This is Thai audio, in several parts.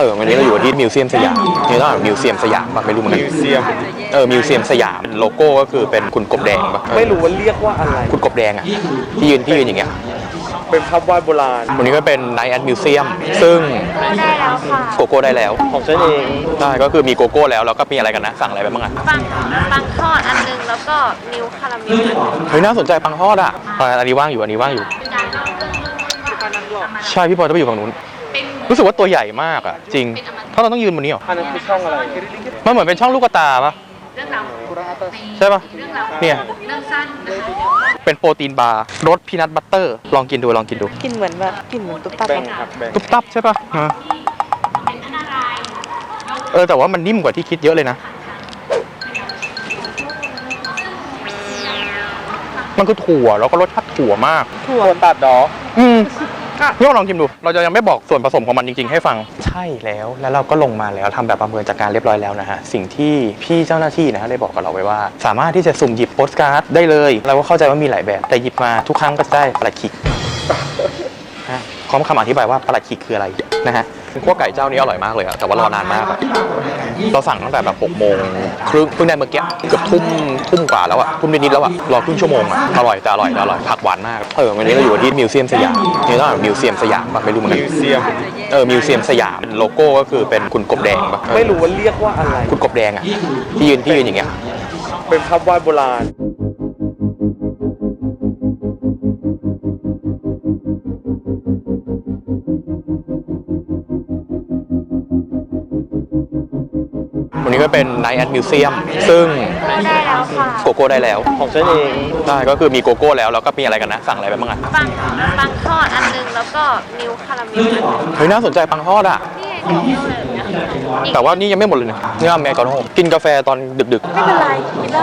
เออวันนี้เราอยู่ที่มิวเซียมสยามนี่ต้องอ่านมิวเซียมสยามป่ะไม่รู้เหมือนกันมิวเซียมเออมิวเซียมสยามโลโก้ก็คือเป็นคุณกบแดงป่ะไม่รู้ว่าเรียกว่าอะไร คุณกบแดงอะที่ยืนที่ยืนอย่างเงี้ยเป็นภาพวาดโบราณ วันนี้ก็เป็นไนท์แอดมิวเซียมซึ่งได้แล้วค่ะโกโก้ได้แล้ว ของฉันเองใช่ก็คือมีโกโก้แล้วแล้วก็มีอะไรกันนะ สั่งอะไรไปบ้างอะปังปังทอดอันหนึงแล้วก็มิวคาราเมลเฮ้ยน่าสนใจปังทอดอะอะอันนี้ว่างอยู่อันนี้ว่างอยู่ ใช่พี่บอยต้องไปอยู่ฝั่งนู้น รู้สึกว่าตัวใหญ่มากอะ จริงถ้าเราต้องยืนบนนี้เหรออันนั้นคือช่องอะไรมันเหมือนเป็นช่องลูกตาปะเรื่องราวใช่ปะเรื่องราวเนี่ยเรื่องสั้นนะคะเป็นโปรตีนบาร์รสพีนัทบัตเตอร์ ลองกินดูลองกินดูกลินเหมือนแบบกลินเหมือนตุ๊บตับแบ่งอะครับแบ่งตุ๊บตับใช่ปะฮะเออแต่ว่ามันนิ่มกว่าที่คิดเยอะเลยนะ มันคือถั่วแล้วก็รสชาติถั่วมาก ถั่วตัดดออืม นี่ลองชิมดู เราจะยังไม่บอกส่วนผสมของมันจริงๆให้ฟัง ใช่แล้วแล้วเราก็ลงมาแล้วทำแบบประเมินจากการเรียบร้อยแล้วนะฮะสิ่งที่พี่เจ้าหน้าที่นะฮะได้บอกกับเราไว้ว่า สามารถที่จะสุ่มหยิบโปสการ์ดได้เลยเราก็เข้าใจว่ามีหลายแบบแต่หยิบมาทุกครั้งก็จะได้ปลาคิกฮะพร้อมคำอธิบายว่าปลาคิกคืออะไรนะฮะ ขั้วไก่เจ้านี้อร่อยมากเลยอะแต่ว่ารอนานมากอะเราสั่งตั้งแต่แบบ6โมงครึ่งเพิ่งได้เมื่อกี้เกือบทุ่มทุ่มกว่าแล้วอะทุ่มนิดๆแล้วอะรอครึ่งชั่วโมงอะอร่อยแต่อร่อยแต่อร่อยผักหวานมากเออวันนี้เราอยู่ที่มิวเซียมสยามนี่ต้องอ่านมิวเซียมสยามป่ะไม่รู้เหมือนกันมิวเซียมเออมิวเซียมสยามโลโก้ก็คือเป็นคุณกบแดงป่ะไม่รู้ว่าเรียกว่าอะไรคุณกบแดงอะที่ยืนที่ยืนอย่างเงี้ยเป็นภาพวาดโบราณ วันนี้ก็เป็นไนท์แอดมิวเซียมซึ่งได้แล้วค่ะโกโก้ได้แล้วของฉันเองใช่ก็คือมีโกโก้แล้วแล้วก็มีอะไรกันนะ สั่งอะไรไปบ้างอะปังปังทอดอันหนึงแล้วก็มิวคาราเมลเฮ้ยน่าสนใจปังทอดอะนี่ไงเดี๋ยวเลยนะคะ แต่ว่านี่ยังไม่หมดเลยนะนี่อเมริกาโน่กินกาแฟตอนดึกไม่เป็นไรกินได้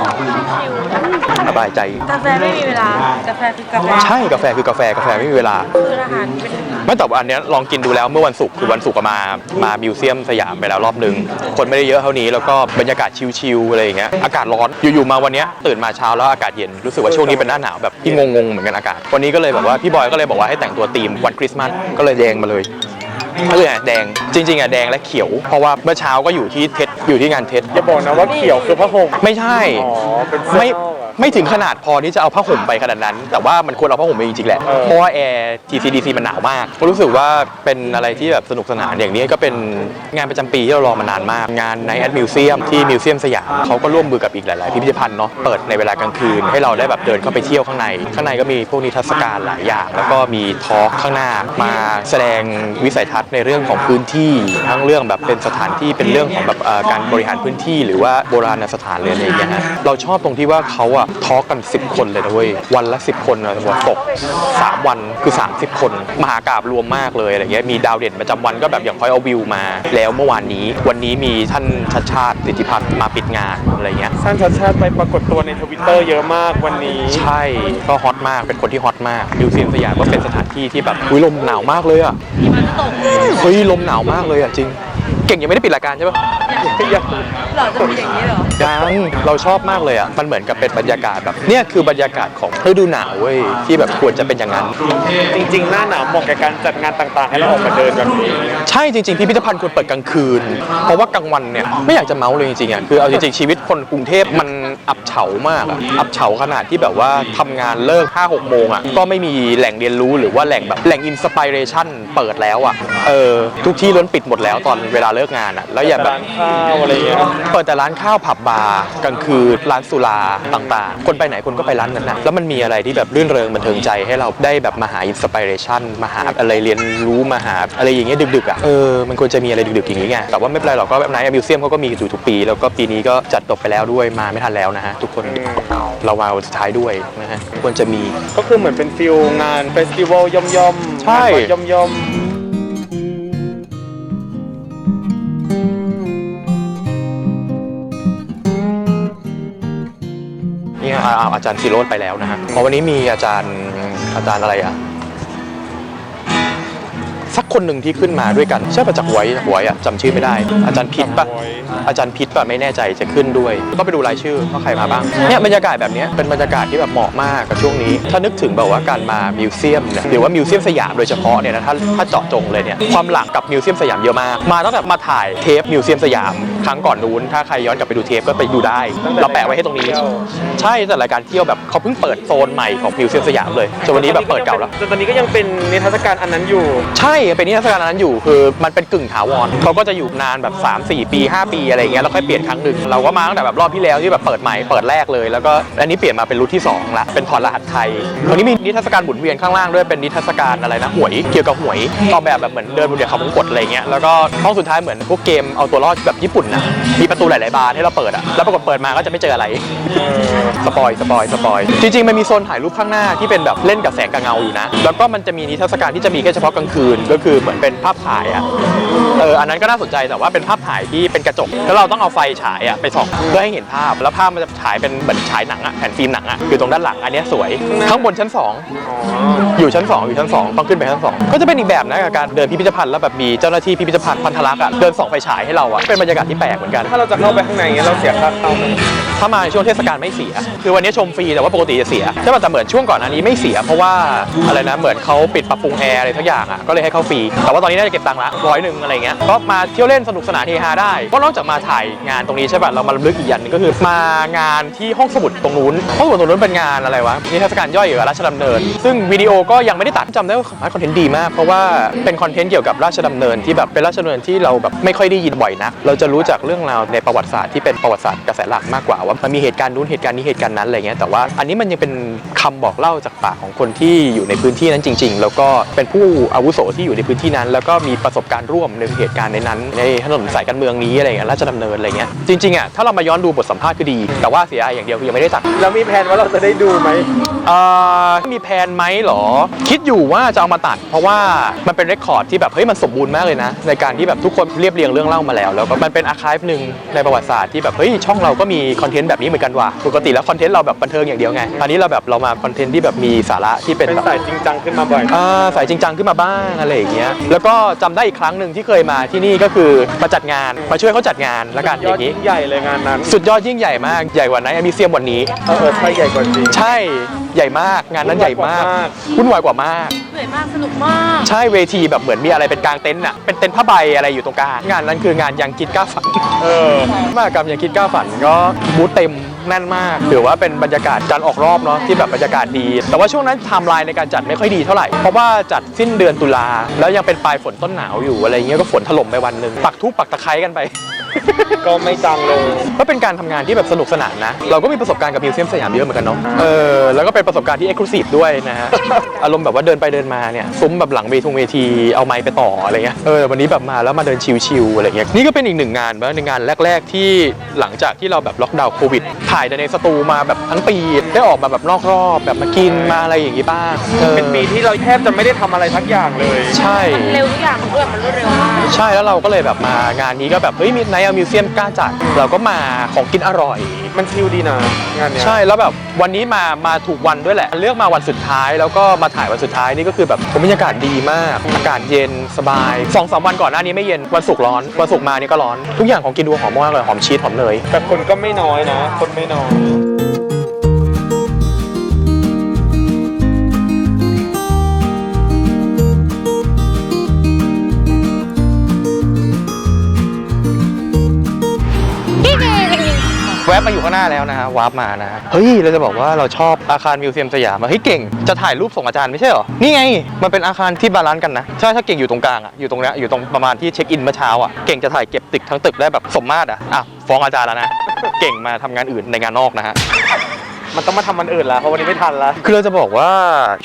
ชิวๆสบายใจ ๆกาแฟไม่มีเวลากาแฟคือกาแฟใช่กาแฟคือกาแฟกาแฟไม่มีเวลา คืออาหารเป็นไม่แต่ว่าอันเนี้ยลองกินดูแล้วเมื่อวันศุกร์คือวันศุกร์อะมามามิวเซียมสยามไปแล้วรอบนึง คนไม่ได้เยอะเท่านี้แล้วก็บรรยากาศชิลๆอะไรอย่างเงี้ยอากาศร้อนอยู่ๆมาวันเนี้ยตื่นมาเช้าแล้วอากาศเย็นรู้สึกว่าช่วงนี้เป็นหน้าหนาวแบบที่งงๆเหมือนกันอากาศวันนี้ก็เลยแบบว่าพี่บอยก็เลยบอกว่าให้แต่งตัวธีมวันคริสต์มาสก็เลยแดงมาเลย ก็เลยแดงจริง ๆอะแดงและเขียว เพราะว่าเมื่อเช้าก็อยู่ที่เท็ดอยู่ที่งานเท็ดอย่าบอกนะว่าเขียวคือผ้าห่มไม่ใช่ อ๋อเป็นเสื้อไม่นอกอะ ไม่ถึงขนาดพอที่จะเอาผ้าห่มไปขนาดนั้น แต่ว่ามันควรเอาผ้าห่มไปจริงๆแหละเออเพราะว่าแอร์ TCDC มันหนาวมากก็รู้สึกว่าเป็นอะไรที่แบบสนุกสนานอย่างนี้ก็เป็นงานประจำปีที่เรารอมานานมาก งานในแอดมิวเซียมที่มิวเซียมสยามเขาก็ร่วมมือกับอีกหลายๆพิพิธภัณฑ์เนาะเปิดในเวลากลางคืน ให้เราได้แบบเดินเข้าไปเที่ยวข้างใน ข้างในก็มีพวกนิทรรศการหลายอย่าง แล้วก็มีทอล์กข้างหน้ามาแสดงวิสัยทัศน์ในเรื่องของพื้นที่ทั้งเรื่องแบบเป็นสถานที่เป็นเรื่องของแบบเอ่อการบริหารพื้นที่ หรือว่าโบราณสถานเลยอะไรอย่างเงี้ยฮะเราชอบตรงที่ว่าเขาอะทอล์กกัน 10 คนเลยนะเว้ยวันละ 10 คนนะวันตก 3 วันคือ 30 คน มหากราบรวมมากเลยอะไรเงี้ยมีดาวเด่นประจำวันก็แบบอย่างคอยเอาวิวมา แล้วเมื่อวานนี้วันนี้มีท่านชัดชาติสิทธิพัฒน์มาปิดงานอะไรเงี้ยสั้นชัดชาติไปปรากฏตัวในทวิตเตอร์เยอะมากวันนี้ใช่ก็ฮอตมากเป็นคนที่ฮอตมากมิวเซียมสยามก็เป็นสถานที่ที่แบบอุ้ยลมหนาวมากเลยอะเฮ้ยลมหนาวมากเลยอะจริง เก่งยังไม่ได้ปิดรายการใช่ปะ หรอจะมีอย่างนี้เหรอ ยังเราชอบมากเลยอะ มันเหมือนกับเป็นบรรยากาศแบบเนี่ยคือบรรยากาศของฤดูหนาวเว้ยที่แบบควรจะเป็นอย่างนั้น จริงๆ หน้าหนาวเหมาะกับการจัดงานต่างๆ ให้เราออกมาเดินแบบนี้ ใช่จริงๆพิพิธภัณฑ์ควรเปิดกลางคืน เพราะว่ากลางวันเนี่ยไม่อยากจะเมาเลยจริงๆอะคือเอาจริงๆชีวิตคนกรุงเทพมันอับเฉามากอะอับเฉาขนาดที่แบบว่าทำงานเลิก5 6โมงอะก็ไม่มีแหล่งเรียนรู้หรือว่าแหล่งแบบแหล่งอินสปิเรชันเปิดแล้วอะเออทุกที่ล้วนปิดหมดแล้วตอนเวลาเลิกงานอะแล้วอย่าแบบ ร้านข้าวอะไรเงี้ยเปิดแต่ร้านข้าวผับบาร์กลางคืนร้านสุราต่างๆ คนไปไหนคนก็ไปร้านนั้นนะแล้วมันมีอะไรที่แบบรื่นเริงบันเทิงใจให้เราได้แบบมาหาอินสปิเรชันมาหาอะไรเรียนรู้มาหาอะไรอย่างเงี้ยดึกๆอะเออมันควรจะมีอะไรดึกๆอย่างงี้ไงแต่ว่าไม่เป็นไรหรอกก็แบบไหนมิวเซียมเขาก็มีอยู่ทุกปี แล้วก็ปีนี้ก็จัดจบไปแล้วด้วยมาไม่ทันแล้วนะฮะทุกคนเรามาวันสุดท้ายด้วยนะฮะควรจะมีก็คือเหมือนเป็นฟิลงานเฟสติวัลย่อมๆใช่งานวัดย่อมนี่ อาอ่าอาจารย์ซิโรดไปแล้วนะฮะเพราะวันนี้มีอาจารย์อาจารย์อะไรอะ สักคนคนหนึ่งที่ขึ้นมาด้วยกัน ใช่ป่ะจากไว้จากไว้อะจำชื่อไม่ได้ อาจารย์พิษปะอาจารย์พิษปะไม่แน่ใจจะขึ้นด้วย ก็ไปดูรายชื่อว่าใครมาบ้างเนี่ยบรรยากาศแบบเนี้ยเป็นบรรยากาศที่แบบเหมาะมากกับช่วงนี้ ถ้านึกถึงแบบว่าการมามิวเซียมเนี่ยหรือว่ามิวเซียมสยามโดยเฉพาะเนี่ยนะถ้าถ้าเจาะจงเลยเนี่ยความหลังกับมิวเซียมสยามเยอะมากมาตั้งแต่มาถ่ายเทปมิวเซียมสยามครั้งก่อนนู้นถ้าใครย้อนกลับไปดูเทปก็ไปดูได้ เราแปะไว้ให้ตรงนี้ ใช่แต่รายการเที่ยวแบบเขาเพิ่งเปิดโซนใหม่ของมิวเซียมสยามเลยจนวันนี้แบบเปิดเก่าแล้วแต่ตอนนี้ก็ยังเป็นนิทรรศการอันนั้นอยู่ ใช่เป็นนิทรรศการนั้นอยู่คือมันเป็นกึ่งถาวรเขาก็จะอยู่นานแบบ 3 4 ปี 5 ปีอะไรอย่างเงี้ยแล้วค่อยเปลี่ยนครั้งหนึ่งเราก็มาตั้งแต่แบบรอบที่แล้วที่แบบเปิดใหม่เปิดแรกเลยแล้วก็อันนี้เปลี่ยนมาเป็นรุ่นที่2ละเป็นถอดรหัสไทยคราวนี้มีนิทรรศการหมุนเวียนข้างล่างด้วยเป็นนิทรรศการอะไรนะหวยเกี่ยวกับหวยออกแบบแบบเหมือนเดินบนเดียวเขาวงกดอะไรเงี้ยแล้วก็ห้องสุดท้ายเหมือนพวกเกมเอาตัวรอดแบบญี่ปุ่นนะมีประตูหลายๆบานให้เราเปิดอะแล้วปรากฏเปิดมาก็จะไม่เจออะไรสปอยสปอยสปอยจริงๆมันมีโซนถ่ายรูปข้างหน้าที่เป็นแบบเล่นกับแสงกับเงาอยู่นะ แล้วก็มันจะมีนิทรรศการที่จะมีแค่เฉพาะกลางคืนก็คือเหมือนเป็นภาพถ่ายอะเอออันนั้นก็น่าสนใจแต่ว่าเป็นภาพถ่ายที่เป็นกระจกแล้วเราต้องเอาไฟฉายอะไปส่องเพื่อให้เห็นภาพแล้วภาพมันจะฉายเป็นเหมือนฉายหนังอะแผ่นฟิล์มหนังอะอยู่ตรงด้านหลังอันเนี้ยสวยข้างบนชั้นสองอยู่ชั้น2อยู่ชั้น2ต้องขึ้นไปชั้น2ก็จะเป็นอีกแบบนะกับการเดินพิพิธภัณฑ์แล้วแบบมีเจ้าหน้าที่พิพิธภัณฑ์พันธลักษณ์อะเดินส่องไฟฉายให้เราอะเป็นบรรยากาศที่แปลกเหมือนกัน ถ้าเราจะเข้าไปข้างในเงี้ยเราเสียค่าเข้าไหมถ้ามาในช่วงเทศกาลไม่เสีย คือวันนี้ชมฟรีแต่ว่าปกติจะเสียใช่ป่ะแต่เหมือนช่วงก่อนอันนี้ไม่เสีย เพราะว่าอะไรนะเหมือนเขาปิดปรับปรุงแอร์อะไรทักอย่างอะก็เลยให้เข้าฟรี แต่ว่าตอนนี้น่าจะเก็บตังค์ละร้อยหนึ่งอะไรเงี้ย ก็มาเที่ยวเล่นสนุกสนานเฮฮาได้ เพราะนอกจากมาถ่ายงานตรงนี้ใช่ป่ะ เรามาลำลึกอีกอย่างหนึงก็คือมางานที่ห้องสมุดตรงนู้น ห้องสมุดตรงนู้นเป็นงานอะไรวะ นิทรรศการย่อยเกี่ราชดำเนิน ซึ่งวิดีโอก็ยังไม่ได้ตัดจำได้ว่าคอนเทนต์ดีมาก เพราะว่าเป็นคอนเทนต์เกี่ยวกับราชดำเนินที่แบบเป็นราชดำเนินที่เราแบบไม่ค่อยได้ยินบ่อยนัก เราจะรู้จักเรื่องราวในประวัติศาสตร์ที่เป็นประวัติศาสตร์กระแสหลักมากกว่าว่ามันมีเหตุการณ์นู้นเหตุการณ์นี้เหตุการณ์นั้นอะไรเงี้ยแต่ว่าอันนี้มันยังเป็นคำบอกเล่าจากปากของคนที่อยู่ในพื้นที่นั้นจริง ๆ แล้วก็เป็นผู้อาวุโสที่อยู่ในพื้นที่นั้น แล้วก็มีประสบการณ์ร่วมในเหตุการณ์ในนั้น ในถนนสายการเมืองนี้อะไรเงี้ยราชดำเนินอะไรเงี้ยจริงๆอะถ้าเรามาย้อนดูบทสัมภาษณ์คือดี แต่ว่าเสียดายอย่างเดียวคือยังไม่ได้ตัดแล้วมีแผนว่าเราจะได้ดูไหมเอ่อมีแพลนไหมเหรอ คิดอยู่ว่าจะเอามาตัด เพราะว่ามันเป็นเรคคอร์ดที่แบบเฮ้ยมันสมบูรณ์มากเลยนะ ในการที่แบบทุกคนเรียบเรียงเรื่องเล่ามาแล้ว แล้วก็มันเป็นอาร์คีฟหนึ่งในประวัติศาสตร์ที่แบบเฮ้ยช่องเราก็มีคอนเทนต์แบบนี้เหมือนกันว่ะปกติแล้วคอนเทนต์เราแบบบันเทิงอย่างเดียวไงตอนนี้เราแบบเรามาคอนเทนต์ที่แบบมีสาระที่เป็นเป็นแบบสายจริงจังขึ้นมาบ่อยอ่าสายจริงจังขึ้นมาบ้างอะไรอย่างเงี้ยแล้วก็จำได้อีกครั้งหนึ่งที่เคยมาที่นี่ก็คือมาจัดงานมาช่วยเขาจัดงานละกันอยอดย่างนี้ ยิ่งใหญ่เลยงานนั้นสุดยอดยิ่งใหญ่มากใหญ่กว่าในมิเซียมวันนี้ เออเออใช่ใหญ่กว่าจริง ใช่ ใหญ่มาก งานนั้นใหญ่มากวุ่นวายกว่ามากวุ่นวายกว่ามาก เหนื่อยมากสนุกมาก ใช่เวทีแบบเหมือนมีอะไรเป็นกลางเต็นท์อะเป็นเต็นท์ผ้าใบอะไรอยู่ตรงกลางงานนั้นคืองานยังคิดกล้าฝันเออมากรรมยังคิดกล้าฝันก็บูธเต็มแน่นมาก ถือว่าเป็นบรรยากาศการออกรอบเนาะที่แบบบรรยากาศดี แต่ว่าช่วงนั้นไทม์ไลน์ในการจัดไม่ค่อยดีเท่าไหร่เพราะว่าจัดสิ้นเดือนตุลาแล้วยังเป็นปลายฝนต้นหนาวอยู่อะไรเงี้ยก็ฝนถล่มไปวันหนึ่งปักทุบปักตะไคร้กันไป ก็ไม่จังเลยก็เป็นการทำงานที่แบบสนุกสนานนะ เราก็มีประสบการณ์กับมิวเซียมสยามเยอะเหมือนกันเนาะเออแล้วก็เป็นประสบการณ์ที่เอ็กซ์คลูซีฟด้วยนะฮะ อารมณ์แบบว่าเดินไปเดินมาเนี่ยซุ้มแบบหลังเวทีเวทีเอาไมค์ไปต่ออะไรเงี้ยเออวันนี้แบบมาแล้วมาเดินชิลๆอะไรเงี้ยนี่ก็เป็นอีกหนึ่งงานบ้างในงานแรก ๆ ที่หลังจากที่เราแบบล็อกดาวน์โควิดถ่ายแต่ในสตูมาแบบทั้งปีได้ออกมาแบบนอกรอบแบบมากินมาอะไรอย่างงี้บ้างออเป็นปีที่เราแทบจะไม่ได้ทำอะไรทักอย่างเลย ใช่ เร็วทุกอย่างมันรวดมันรวดเร็วมาก ใช่แล้วเราก็เลยแบบมางานนี้ก็แบบเฮ้ยมีไนท์มิวเซียมกล้าจัดเราก็มาของกินอร่อย มันชิลดีนะงานเนี้ย ใช่แล้วแบบวันนี้มามาถูกวันด้วยแหละ เลือกมาวันสุดท้ายแล้วก็มาถ่ายวันสุดท้ายนี่ก็คือแบบบรรยากาศดีมาก อากาศเย็นสบายสองสามวันก่อนหน้านี้ไม่เย็นวันศุกร์ร้อนวันศุกร์มานี่ก็ร้อน ทุกอย่างของกินดูหอมมากเลยหอมชีสหอมเนย แต่คนก็ไม่น้อยนะ คนไม่น้อย แวบมาอยู่ข้างหน้าแล้วนะฮะวาร์ปมานะฮะเฮ้ยเราจะบอกว่าเราชอบอาคารมิวเซียมสยามอะเฮ้ยเก่งจะถ่ายรูปส่งอาจารย์ไม่ใช่เหรอนี่ไง มันเป็นอาคารที่บาลานซ์กันนะใช่ถ้าเก่งอยู่ตรงกลางอะอยู่ตรงเนี้ยอยู่ตรงประมาณที่เช็คอินเมื่อเช้าอะเก่งจะถ่ายเก็บตึกทั้งตึกได้แบบสมมาตรอะอะฟ้องอาจารย์แล้วนะ เก่งมาทำงานอื่นในงานนอกนะฮะ มันต้องมาทำมันอื่นแล้วเพราะวันนี้ไม่ทันแล้วคือเราจะบอกว่า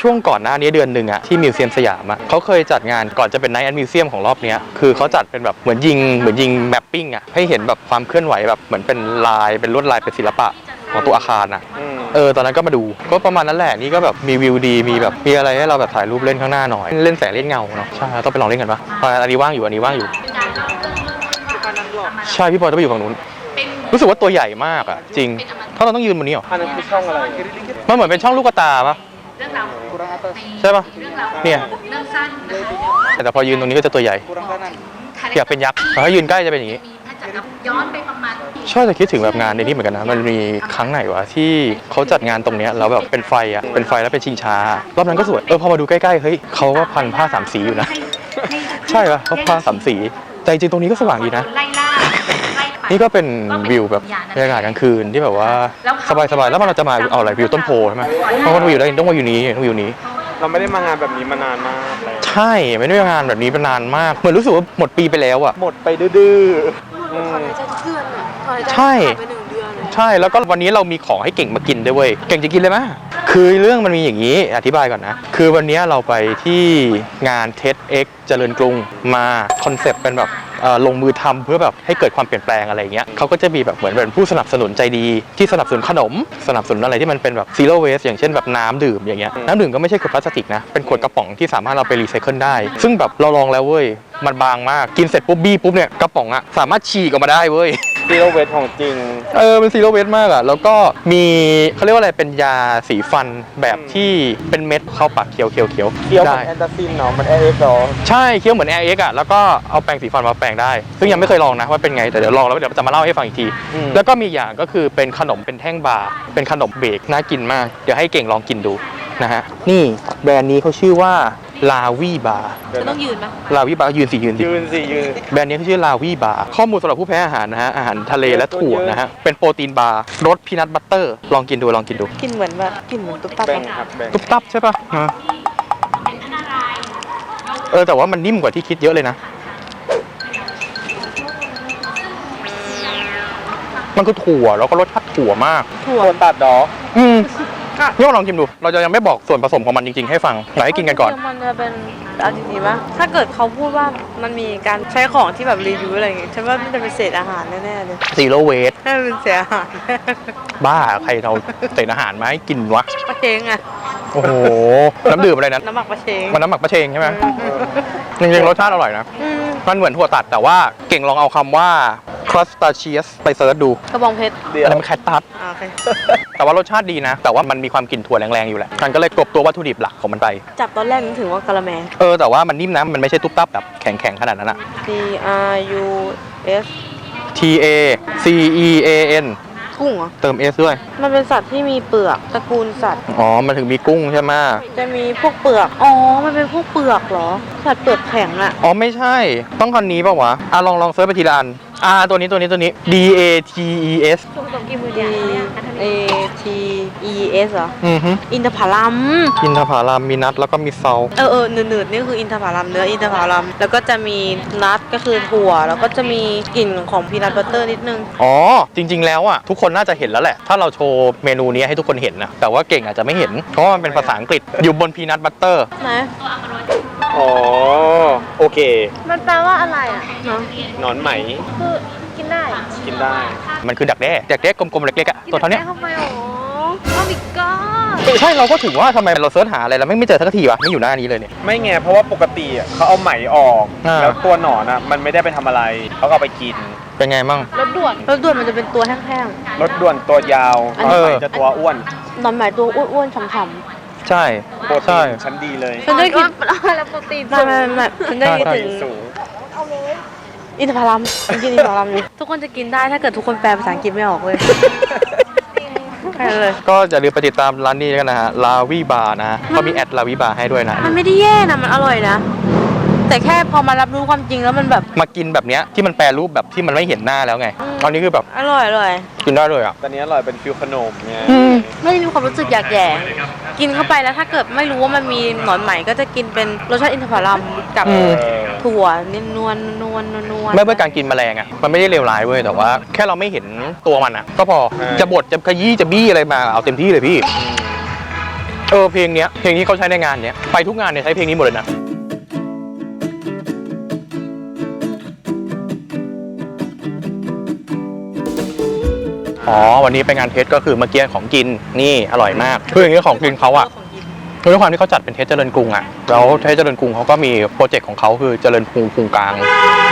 ช่วงก่อนหน้านี้เดือนหนึ่งอะที่มิวเซียมสยามอะเขาเคยจัดงานก่อนจะเป็นไนท์แอนมิวเซียมของรอบเนี้ยคือเขาจัดเป็นแบบเหมือนยิงเหมือนยิงแมปปิ้งอะให้เห็นแบบความเคลื่อนไหวแบบเหมือนเป็นลายเป็นลวดลายเป็นศิลปะของตัวอาคารอะอืมเออตอนนั้นก็มาดูก็ประมาณนั้นแหละนี่ก็แบบมีวิวดีมีแบบมีอะไรให้เราแบบถ่ายรูปเล่นข้างหน้าหน่อย เล่นแสงเล่นเงาเนาะใช่ต้องไปลองเล่นกันปะอะอันนี้ว่างอยู่อันนี้ว่างอยู่ ใช่พี่บอยต้องไปอยู่ฝั่งนู้น รู้สึกว่าตัวใหญ่มากอะจริงถ้าเราต้องยืนบนนี้เหรออันนั้นคือช่องอะไรมันเหมือนเป็นช่องลูกตาปะใช่ปะเนี่ยแต่พอยืนตรงนี้ก็จะตัวใหญ่อยากเป็นยักษ์แต่ถ้ายืนใกล้จะเป็นอย่างนี้ย้อนไปประมาณชอบจะคิดถึงแบบงานในนี้เหมือนกันนะ มันมีครั้งไหนวะที่เขาจัดงานตรงเนี้ยแล้วแบบเป็นไฟอะ เป็นไฟแล้วเป็นชิงช้า รอบนั้นก็สวย เออพอมาดูใกล้ๆ เฮ้ยเขาก็พันผ้าสามสีอยู่นะ ใช่ปะเขาผ้าสามสี แต่จริงๆตรงนี้ก็สว่างดีนะไล่ล่าไล่ไป นี่ก็เป็นวิวแบบบรรยากาศกลางคืนที่แบบว่าสบายๆแล้วมันเราจะมาเอาอะไรวิวต้นโพใช่ไหมเพราะว่าวิวได้ต้องมาอยู่นี้ต้องอยู่นี้ เราไม่ได้มางานแบบนี้มานานมากเลยใช่ไม่ได้มีงานแบบนี้เป็นนานมากเหมือนรู้สึกว่าหมดปีไปแล้วอะหมดไปดื้อๆอืมถอนหายใจทุกเดือนอะถอนหายใจใช่ขาดไปหนึ่งเดือนเลยใช่แล้วก็วันนี้เรามีของให้เก่งมากินด้วยเว้ยเก่งจะกินเลยไหมคือเรื่องมันมีอย่างนี้อธิบายก่อนนะ คือวันนี้เราไปที่งาน TEDx เจริญกรุงมาคอนเซปต์เป็นแบบเอ่อ ลงมือทำเพื่อแบบให้เกิดความเปลี่ยนแปลงอะไรอย่างเงี้ยเขาก็จะมีแบบเหมือนเป็นผู้สนับสนุนใจดี ที่สนับสนุนขนม สนับสนุนอะไรที่มันเป็นแบบ zero waste อย่างเช่นแบบน้ำดื่มอย่างเงี้ยน้ำดื่มก็ไม่ใช่ขวดพลาสติกนะเป็นขวดกระป๋องที่สามารถเราไปรีไซเคิลได้ ซึ่งแบบเราลองแล้วเว้ยมันบางมากกินเสร็จปุ๊บบี้ปุ๊บเนี่ยกระป๋องอะสามารถฉีกออกมาได้เว้ย ซีโรเวทของจริง เออเป็นซีโรเวสมากอะ แล้วก็มีเขาเรียกว่าอะไรเป็นยาสีฟันแบบที่เป็นเม็ดเข้าปากเคี้ยวเคี้ยวเคี้ยวเคี้ยวเหมืได้อนแอนตาซินเนาะมันแอร์เอ็กซ์เหรอใช่เคี้ยวเหมือน Air X อะแล้วก็เอาแปรงสีฟันมาแปรงได้ ซึ่งยังไม่เคยลองนะว่าเป็นไงแต่เดี๋ยวลองแล้วเดี๋ยวจะมาเล่าให้ฟังอีกทีอืมแล้วก็มีอย่างก็คือเป็นขนมเป็นแท่งบาร์เป็นขนมเบรกน่ากินมาก เดี๋ยวให้เก่งลองกินดูนะฮะนี่แบรนด์นี้เขาชื่อว่า ลาวีบาร์จะต้องยืนไหมลาวีบาร์ยืนสิยืนสิยืนสิยืนแบรนด์นี้เขาชื่อลาวีบาร์ข้อมูลสำหรับผู้แพ้อาหารนะฮะอาหารทะเลและถั่วนะฮะเป็นโปรตีนบาร์รสพีนัทบัตเตอร์ลองกินดูลองกินดูกินเหมือนแบบกินเหมือนตุ๊บตับแบ่งอะครับแบ่งตุ๊บตับใช่ปะฮะเออแต่ว่ามันนิ่มกว่าที่คิดเยอะเลยนะ มันคือถั่วแล้วก็รสชาติถั่วมาก ถั่วคนตัดดอกอืม นี่ลองชิมดู เราจะยังไม่บอกส่วนผสมของมันจริงๆให้ฟังอยากให้กินกันก่อน มันจะเป็นเอาจริงๆว่าถ้าเกิดเขาพูดว่ามันมีการใช้ของที่แบบรีวิวอะไรอย่างเงี้ยฉันว่ามันจะเป็นเศษอาหารแน่ๆเลยซีโรเวสน่าจะเป็นเศษอาหารบ้าใครเอาเศษอาหารมาให้กินวะ ปลาเชงอะโอ้โห น้ำดื่มอะไรนะน้ำหมักปลาเชงมันน้ำหมักปลาเชงใช่ไหมจริงๆรสชาติอร่อยนะ อืม มันเหมือนถั่วตัดแต่ว่าเก่งลองเอาคำว่า crustaceous ไปเซิร์ชดูกระบองเพชรเดี๋ยวอันนั้นมันแคตตัสอ่าโอเคแต่ว่ารสชาติดีนะ แต่ว่ามันมีความกลิ่นถั่วแรงๆอยู่แหละมันก็เลยกลบตัววัตถุดิบหลักของมันไป จับตอนแรกนึกถึงว่ากะละแม เออแต่ว่ามันนิ่มนะมันไม่ใช่ตุ๊บตับแบบแข็งๆขนาดนั้นอะ D R U S T A C E A N กุ้งเหรอ เติม S ด้วย มันเป็นสัตว์ที่มีเปลือกตระกูลสัตว์ อ๋อ มันถึงมีกุ้งใช่ไหมจะมีพวกเปลือก อ๋อ มันเป็นพวกเปลือกเหรอ สัตว์เปลือกแข็งอะอ๋อ ไม่ใช่ ต้องคันนี้ป่าวะ อะ ลองลองเซิร์ชไปทีละอัน อ่าตัวนี้ตัวนี้ตัวนี้ D A T E S ผสมกี่มือ D เดียวเนี่ย A T E S เหรอ อือฮึอินทผลัม อินทผลัมมีนัทแล้วก็มีเซาเออเออหนืดๆนี่คืออินทผลัมเนื้ออินทผลัม แล้วก็จะมีนัทก็คือถั่ว แล้วก็จะมีกลิ่นของพีนัทบัตเตอร์นิดนึง อ๋อ จริง ๆ แล้วอะทุกคนน่าจะเห็นแล้วแหละ ถ้าเราโชว์เมนูนี้ให้ทุกคนเห็นนะแต่ว่าเก่งอาจจะไม่เห็น เพราะว่ามันเป็นภาษาอังกฤษอยู่บนพีนัทบัตเตอร์นะอ๋อ โอเค มันแปลว่าอะไรอะเนาะหนอนไหม คือกินได้กินได้ มันคือดักแด้ดักแด้กลมๆเล็กๆอะกินตัวเท่าเนี้ยได้ทำไมอ๋อโอ้ my god ใช่เราก็ถึงว่าทำไมเราเสิร์ชหาอะไรแล้วไม่ไม่เจอสักทีวะไม่อยู่หน้านี้เลยเนี่ย ไม่ไงเพราะว่าปกติอะเขาเอาไหมออก อ่า แล้วตัวหนอนอะมันไม่ได้ไปทำอะไร เขาก็เอาไปกิน เป็นไงมั่ง รถด่วนรสด่วนมันจะเป็นตัวแห้งรถด่วนตัวยาวหนอนไหมเออ จะตัวอ้วนๆนอนหมายตัวอ้วนๆฉ่ำ ใช่ โปรตีใช่ นชั้นดีเลยๆฉันได้คิดแล้วโปรตีนไม่ไม่ไม่ฉันได้คิดใช่ถึงสูงอินทผลัมฉันกินอินทผลัมอยู่ทุกคนจะกินได้ถ้าเกิดทุกคนแปลภาษาอังกฤษไม่ออกเลยแค่นั้นเลย ก็อย่าลืมไปติดตามร้านนี้กันนะฮะลาวิบานะเขามีแอดลาวิบาให้ด้วยนะ มันไม่ได้แย่นะ มันอร่อยนะ แต่แค่พอมารับรู้ความจริงแล้วมันแบบ มากินแบบเนี้ยที่มันแปรรูปแบบที่มันไม่เห็นหน้าแล้วไงอืมตอนนี้คือแบบอร่อยอร่อยกินได้เลยอะ ตอนนี้อร่อยเป็นฟิวขนมไงไม่ได้มีความรู้สึกอยากแย่กินเข้าไปแล้วถ้าเกิดไม่รู้ว่ามันมีหนอนไหมก็จะกินเป็นรสชาติอินทผลัมกับอืมถั่วเนียนนวลนวลนวลไม่เพื่อการกินแมลงอะมันไม่ได้เลวร้ายเว้ยแต่ว่า แค่เราไม่เห็นตัวมันอะ ก็พอใช่จะบดจะขยี้จะบี้อะไรมาเอาเต็มที่เลยพี่ เออเพลงเนี้ยเพลงที่เขาใช้ในงานเนี้ยไปทุกงานเนี่ยใช้เพลงนี้หมดเลยนะ อ๋อ วันนี้ไปงานเพชรก็คือเมื่อกี้ของกินนี่อร่อยมากคืออย่างนี้ของกินเขาอะคือด้วยความที่เขาจัดเป็นเทสเจริญกรุงอะแล้วเทสเจริญกรุงเขาก็มีโปรเจกต์ของเขาคือเจริญกรุงกรุงกลางค่ะเจริญ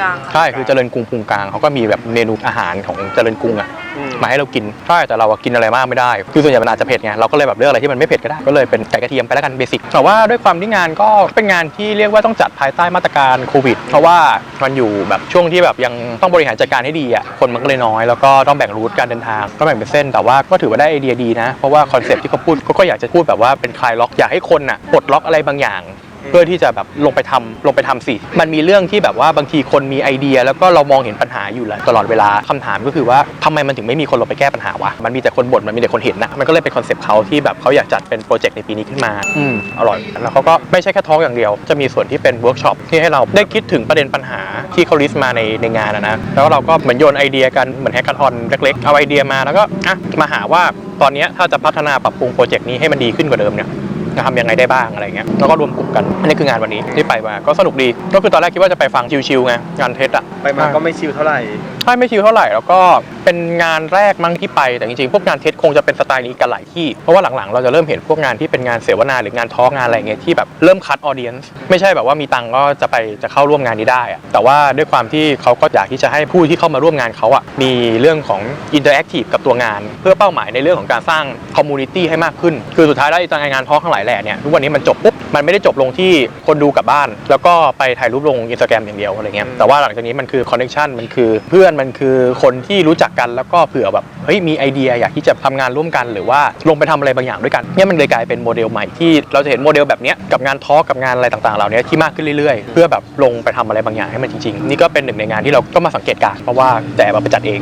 กรุงกกลางอะใช่คือเจริญกรุงพุงกลางเขาก็มีแบบเมนูอาหารของเจริญกรุงอะอืม มาให้เรากินใช่แต่เราอะกินอะไรมากไม่ได้ คือส่วนใหญ่มันอาจจะเผ็ดไงเราก็เลยแบบเลือกอะไรที่มันไม่เผ็ดก็ได้ก็เลยเป็นไก่กระเทียมไปแล้วกันเบสิกแต่ว่าด้วยความที่งานก็เป็นงานที่เรียกว่าต้องจัดภายใต้มาตรการโควิด เพราะว่ามันอยู่แบบช่วงที่แบบยังต้องบริหารจัดการให้ดีอะคนมันก็เลยน้อยแล้วก็ต้องแบ่งรูทการเดินทางก็แบ่งเป็นเส้นแต่ว่าก็ถือว่าได้ไอเดียดีนะเพราะว่าคอนเซ็ปต์ที่เขาพูดเขาก็อยากจะพูดแบบว่าเป็นคลายล็อกอยากให้คนอะปลดล็อกอะไรบางอย่าง เพื่อที่จะแบบลงไปทำลงไปทำสิมันมีเรื่องที่แบบว่าบางทีคนมีไอเดีย แล้วก็เรามองเห็นปัญหาอยู่แล้วตลอดเวลาคำถามก็คือว่าทำไมมันถึงไม่มีคนลงไปแก้ปัญหาวะมันมีแต่คนบ่นมันมีแต่คนเห็นนะมันก็เลยเป็นคอนเซปต์เขาที่แบบเขาอยากจัดเป็นโปรเจกต์ในปีนี้ขึ้นมาอืมอร่อยแล้วเขาก็ไม่ใช่แค่ท้องอย่างเดียว จะมีส่วนที่เป็นเวิร์กช็อปที่ให้เราได้คิดถึงประเด็นปัญหาที่เขาลิสต์มาในในงานนะนะแล้วเราก็เหมือนโยนไอเดียกันเหมือนแฮกเกอร์ทอนเล็กๆเอาไอเดียมาแล้วก็อะมาหาว่าตอนเนี้ยถ้าจะพัฒนาปรับปรุงโปรเจกต์นี้ให้มันดีขึ้นกว่าเดิมเนี่ย จะทำยังไงได้บ้างอะไรเงี้ยแล้วก็รวมกลุ่มกันอันนี้คืองานวันนี้ที่ไปมาก็สนุกดีก็คือตอนแรกคิดว่าจะไปฟังชิวๆไงงานเทสอะไปมาก็ไม่ชิลเท่าไหร่ใช่ไม่ชิวเท่าไหร่แล้วก็เป็นงานแรกมั้งที่ไปแต่จริงๆพวกงานเทสคงจะเป็นสไตล์นี้กันหลายที่เพราะว่าหลังๆ เราจะเริ่มเห็นพวกงานที่เป็นงานเสวนาหรืองานทอกงานอะไรเงี้ยที่แบบเริ่มคัดออเดียนซ์ไม่ใช่แบบว่ามีตังก็จะไปจะเข้าร่วมงานนี้ได้อะแต่ว่าด้วยความที่เขาก็อยากที่จะให้ผู้ที่เข้ามาร่วมงานเขาอะมีเรื่องของอินเตอร์แอคทีฟกับตัวงาน เพื่อเป้าหมายในเรื่องของการสร้างคอมมูนิตี้ให้มากขึ้น คือสุดท้ายแล้วไอ้งานทอกทั้งหลายแหล่เนี่ยทุกวันนี้มันจบปุ๊บ มันไม่ได้จบลงที่คนดูกลับบ้าน แล้วก็ไปถ่ายรูปลงอินสตาแกรมอย่างเดียวอะไรเงี้ยอืมแต่ว่าหลังจากนี้มันคือคอนเน t ชันมันคือเพื่อนมันคือคนที่รู้จักกันแล้วก็เผื่อแบบเฮ้ยมีไอเดียอยากที่จะทำงานร่วมกัน หรือว่าลงไปทำอะไรบางอย่างด้วยกันเนี่ยมันเลยกลายเป็นโมเดลใหม่ที่เราจะเห็นโมเดลแบบเนี้ยกับงานทอล์กกับงานอะไรต่างๆเหล่านี้ที่มากขึ้นเรื่อยๆ เพื่อแบบลงไปทำอะไรบางอย่างให้มันจริงๆนี่ก็เป็นหนึ่งในงานที่เราก็มาสังเกตการณ์เพราะว่าแต่มาไปจัดเอง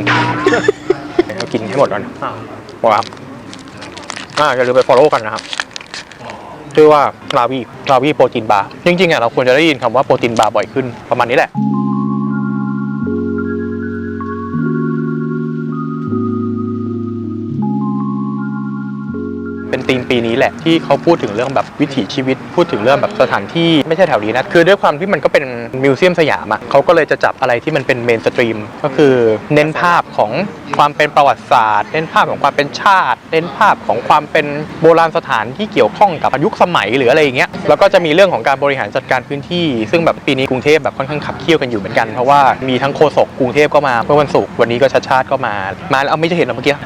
เรากินให้หมดก่อนว้าวอ่าอย่าลืมไป follow กันนะครับ ชื่อว่าลาวีลาวีโปรตีนบาร์จริงๆอะเราควรจะได้ยินคำว่าโปรตีนบาร์บ่อยขึ้นประมาณนี้แหละ เป็นธีมปีนี้แหละที่เขาพูดถึงเรื่องแบบวิถีชีวิต พูดถึงเรื่องแบบสถานที่ไม่ใช่แถวนี้นะ คือด้วยความที่มันก็เป็นมิวเซียมสยามอะเขาก็เลยจะจับอะไรที่มันเป็นเมนสตรีมก็คือเน้นภาพของความเป็นประวัติศาสตร์ เน้นภาพของความเป็นชาติ เน้นภาพของความเป็นโบราณสถานที่เกี่ยวข้องกับยุคสมัยหรืออะไรอย่างเงี้ยแล้วก็จะมีเรื่องของการบริหารจัดการพื้นที่ ซึ่งแบบปีนี้กรุงเทพแบบค่อนข้างขับเคี่ยวกันอยู่เหมือนกันเพราะว่ามีทั้งโฆษกกรุงเทพก็มาเมื่อวันศุกร์วันนี้ก็ชัดชาติก็มา มาแล้วเอาไม่จะเห็นเหรอเมื่อกี้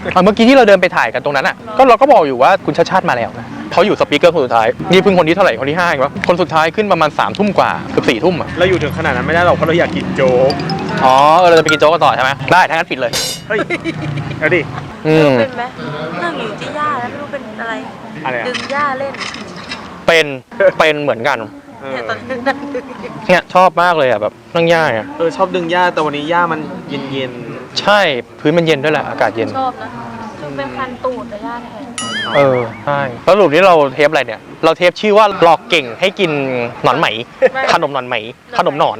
เห็นไม่ทันเห็นเลยอะเมื่อกี้ที่เราเดินไปถ่ายกันตรงนั้นอะก็เราก็บอกอยู่ว่าคุณชาติชาติมาแล้วนะเขาอยู่สปีกเกอร์คนสุดท้ายนี่เพิ่งคนที่เท่าไหร่คนที่ห้าเองวะคนสุดท้ายขึ้นประมาณ3ามทุ่มกว่าเกือบสี่ทุ่มอะเราอยู่ถึงขนาดนั้นไม่ได้หรอกเพราะเราอยากกินโจ๊กอ๋อเออเราจะไปกินโจ๊กกันต่อใช่ไหมได้ถ้างั้นปิดเลยเฮ้ยเอาดิอืมเป็นไหมนั่งอยู่ที่หญ้าแล้วไม่รู้เป็นอะไร อะไรอะดึงหญ้าเล่นเป็นเป็นเหมือนกันเออเนี่ยตอนนี้นั่งดึงเนี่ยชอบมากเลยอะแบบนั่งย่างอะเออชอบดึงหญ้าแต่วันนี้หญ้ามันเย็น ใช่พื้นมันเย็นด้วยแหละอากาศเย็น ชอบนะคือเป็นคันตูดแต่หญ้าแทนเออใช่แล้วสรุปนี้เราเทปอะไรเนี่ย เราเทปชื่อว่าหลอกเก่งให้กินหนอนไหม ขนมหนอนไหม ขนมหนอน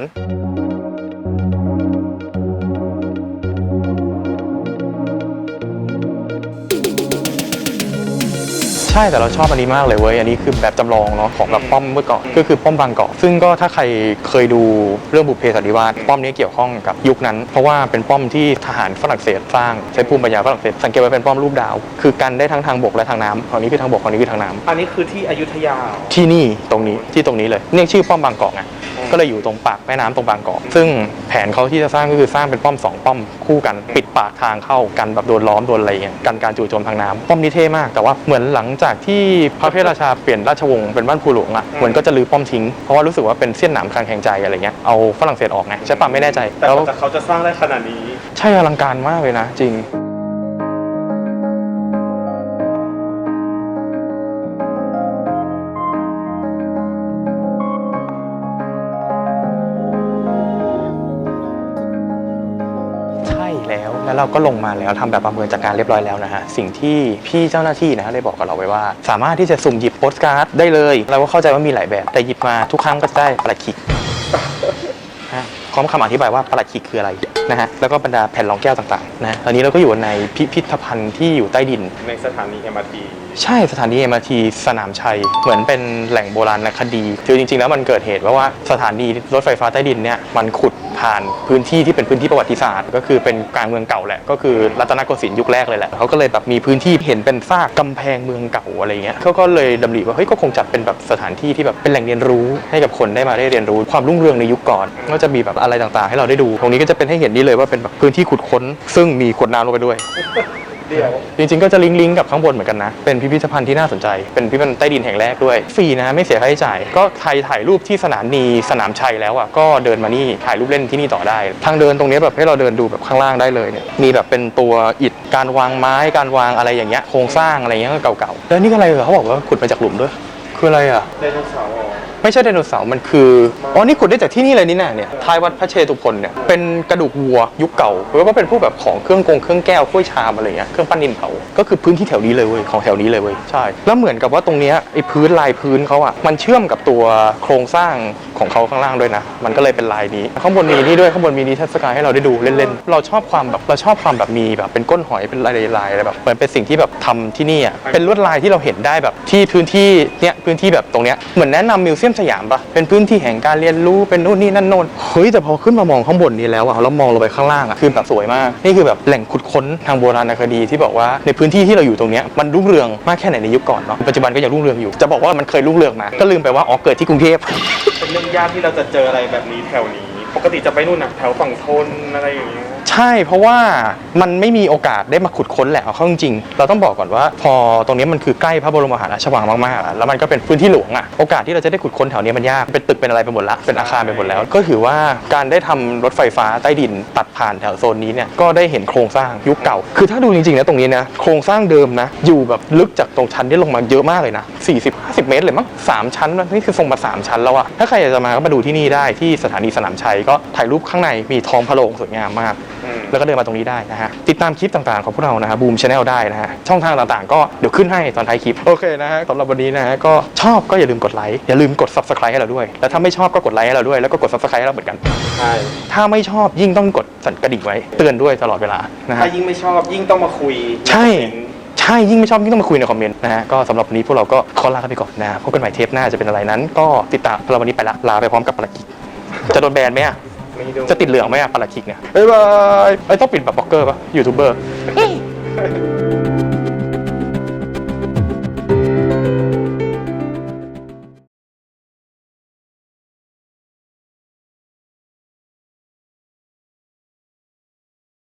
ใช่แต่เราชอบอันนี้มากเลยเว้ยอันนี้คือแบบจำลองเนาะของแบบป้อมเมื่อก่อนก็คือป้อมบางกอกซึ่งก็ถ้าใครเคยดูเรื่องบุพเพสันนิวาสป้อมนี้เกี่ยวข้องกับยุคนั้น เพราะว่าเป็นป้อมที่ทหารฝรั่งเศสสร้างใช้ภูมิปัญญาฝรั่งเศสสังเกตว่าเป็นป้อมรูปดาว คือกันได้ทั้งทางบกและทางน้ำฝั่งนี้คือทางบกฝั่งนี้คือทางน้ำๆอันนี้คือที่อยุธยาเหรอที่นี่ตรงนี้ที่ตรงนี้เลยเนี่ยชื่อป้อมบางกอกไง ก็เลยอยู่ตรงปากแม่น้ำตรงบางกอกซึ่งแผนเขาที่จะสร้างก็คือสร้างเป็นป้อมสองป้อมคู่กัน ปิดปากทางเข้ากันแบบโดนล้อมโดนอะไรเงี้ยกันการจู่โจมทางน้ำป้อมนี้เท่มากแต่ว่าเหมือนหลังจากที่พระเพทราชาเปลี่ยนราชวงศ์เป็นบ้านภูหลวงอะเหมือนก็จะรื้อป้อมทิ้งเพราะว่ารู้สึกว่าเป็นเสี้ยนหนามคลางแข่งใจอะไรเงี้ยเอาฝรั่งเศสออกไงใช่ปะไม่แน่ใจแต่แล้วแต่เขาจะสร้างได้ขนาดนี้ ใช่อลังการมากเลยนะ จริง แล้วแล้วเราก็ลงมาแล้วทำแบบประเมินจากการเรียบร้อยแล้วนะฮะสิ่งที่พี่เจ้าหน้าที่นะฮะได้บอกกับเราไว้ว่า สามารถที่จะสุ่มหยิบโปสการ์ดได้เลยเราก็เข้าใจว่ามีหลายแบบแต่หยิบมาทุกครั้งก็จะได้ประหลัดขิกนะฮะพร้อมคำอธิบายว่าประหลัดขิกคืออะไรนะฮะแล้วก็บรรดาแผ่นรองแก้วต่างๆนะตอนนี้เราก็อยู่ในพิพิธภัณฑ์ที่อยู่ใต้ดิน ในสถานี MRT ใช่สถานี MRT สนามชัย เหมือนเป็นแหล่งโบราณคดีคือจริงๆ แล้วมันเกิดเหตุว่าว่าสถานีรถไฟฟ้าใต้ดินเนี่ยมันขุด ผ่านพื้นที่ที่เป็นพื้นที่ประวัติศาสตร์ ก็คือเป็นกลางเมืองเก่าแหละ ก็คือรัตนโกสินทร์ยุคแรกเลยแหละเขาก็เลยแบบมีพื้นที่เห็นเป็นซากกำแพงเมืองเก่าอะไรเงี้ยเขาก็เลยดำริว่าเฮ้ยก็คงจัดเป็นแบบสถานที่ที่แบบเป็นแหล่งเรียนรู้ให้กับคนได้มาได้เรียนรู้ ความรุ่งเรืองในยุคก่อนก็จะมีแบบอะไรต่างๆ ให้เราได้ดู ตรงนี้ก็จะเป็นให้เห็นนี่เลยว่าเป็นแบบพื้นที่ขุดค้น ซึ่งมีขวดน้ำลงไปด้วย เดี๋ยว จริงๆก็จะลิงก์ลิงก์กับข้างบนเหมือนกันนะ เป็นพิพิธภัณฑ์ที่น่าสนใจ เป็นพิพิธภัณฑ์ใต้ดินแห่งแรกด้วย ฟรีนะไม่เสียค่าใช้จ่าย ก็ใครถ่ายรูปที่สนามนีสนามชัยแล้วอะ ก็เดินมานี่ถ่ายรูปเล่นที่นี่ต่อได้ ทางเดินตรงนี้แบบให้เราเดินดูแบบข้างล่างได้เลยเนี่ย มีแบบเป็นตัวอิฐ การวางไม้ การวางอะไรอย่างเงี้ย โครงสร้างอะไรเงี้ยก็เก่าๆ แล้วนี่ก็อะไรเหรอเขาบอกว่าขุดมาจากหลุมด้วย คืออะไรอะไดโนเสาร์เหรอ ไม่ใช่ไดโนเสาร์มันคืออ๋อนี่ขุดได้จากที่นี่เลยนี่น่ะเนี่ยท้ายวัดพระเชตุพนเนี่ยเป็นกระดูกวัวยุคเก่าหรือว่าเป็นพวกแบบของเครื่องกงเครื่องแก้วถ้วยชามอะไรเงี้ยเครื่องปั้นดินเผาก็คือพื้นที่แถวนี้เลยเว้ยของแถวนี้เลยเว้ยใช่แล้วเหมือนกับว่าตรงเนี้ยไอ้พื้นลายพื้นเขาอะมันเชื่อมกับตัวโครงสร้างของเขาข้างล่างด้วยนะ มันก็เลยเป็นลายนี้ ข้างบนมีนี่ด้วยข้างบนมีนิทรรศการให้เราได้ดูเล่นๆเราชอบความแบบเราชอบความแบบมีแบบเป็นก้นหอยเป็นลายลายๆอะไรแบบเหมือนเป็นสิ่งที่แบบทำที่นี่อะเป็นลวดลายที่เราเห็นได้แบบที่พื้นที่เนี้ยพื้นที่แบบตรงเนี้ยเหมือนแนะนำมิวเซียมสยามปะเป็นพื้นที่แห่งการเรียนรู้เป็นนู่นนี่นั่นโน่นเฮ้ยแต่พอขึ้นมามองข้างบนนี้แล้วอะแล้วมองลงไปข้างล่างอะคือแบบสวยมาก นี่คือแบบแหล่งขุดค้นทางโบราณคดีที่บอกว่าในพื้นที่ที่เราอยู่ตรงเนี้ยมันรุ่งเรืองมากแค่ไหนในยุคก่อนเนาะปัจจุบันก็ยังรุ่งเรืองอยู่จะบอกว่ามันเคยรุ่งเรืองมาก็ลืมไปว่าอ๋อเกิดที่กรุงเทพเป็นเรื่องยากที่เราจะเจออะไรแบบนี้แถวนี้ ปกติจะไปนู่นนะแถวฝั่งทนอะไรอย่างเงี้ย ใช่เพราะว่ามันไม่มีโอกาสได้มาขุดค้นแหละเอาเข้าจริงๆเราต้องบอกก่อนว่า พอตรงนี้มันคือใกล้พระบรมมหาราชวังมากๆอะแล้วมันก็เป็นพื้นที่หลวงอะโอกาสที่เราจะได้ขุดค้นแถวนี้มันยากเป็นตึกเป็นอะไรไปหมดละเป็นอาคารไปหมดแล้ว ก็ถือว่าการได้ทำรถไฟฟ้าใต้ดินตัดผ่านแถวโซนนี้เนี่ยก็ได้เห็นโครงสร้างยุคเก่า คือถ้าดูจริงๆนะตรงนี้นะโครงสร้างเดิมนะอยู่แบบลึกจากตรงชั้นที่ลงมาเยอะมากเลยนะ 40 50 เมตรเลยมั้งสามชั้นนะนี่คือทรงมาสามชั้นแล้วอะถ้าใครอยากจะมาก็มาดูที่นี่ได้ที่สถานีสนามชัยก็ถ่ายรูปข้างในมีท้องพระโรงสวยงามมากแล้วก็เดินมาตรงนี้ได้นะฮะติดตามคลิปต่างๆของพวกเรานะฮะบูมชาแนลได้นะฮะช่องทางต่างๆ ก็เดี๋ยวขึ้นให้ตอนท้ายคลิปโอเคนะฮะสำหรับวันนี้นะฮะก็ชอบก็อย่าลืมกดไลค์อย่าลืมกด subscribe ให้เราด้วย แล้วถ้าไม่ชอบก็กดไลค์ให้เราด้วยแล้วก็กด subscribe ให้เราเหมือนกัน ใช่ถ้าไม่ชอบยิ่งต้องกดสั่นกระดิ่งไว้เตือนด้วยตลอดเวลานะถ้าฮะยิ่งไม่ชอบยิ่งต้องมาคุยใช่ ใช่ยิ่งไม่ชอบยิ่งต้องมาคุยในคอมเมนต์นะฮะก็สำหรับวันนี้พวกเราก็ขอลากันไปก่อนนะพบกันใหม่เทปหน้าจะเป็นอะไรนั้น ก็ติดตามสำหรับวันนี้ไปละลาไปพร้อมกับปลักกิจจะโดนแบนไหมอะไม่ดู จะติดเหลืองไหมอะปลักกิจเนี่ยบ๊ายบายไอ้ยต้องปิดแบบบล็อกเกอร์ปะยูทูบเบอร์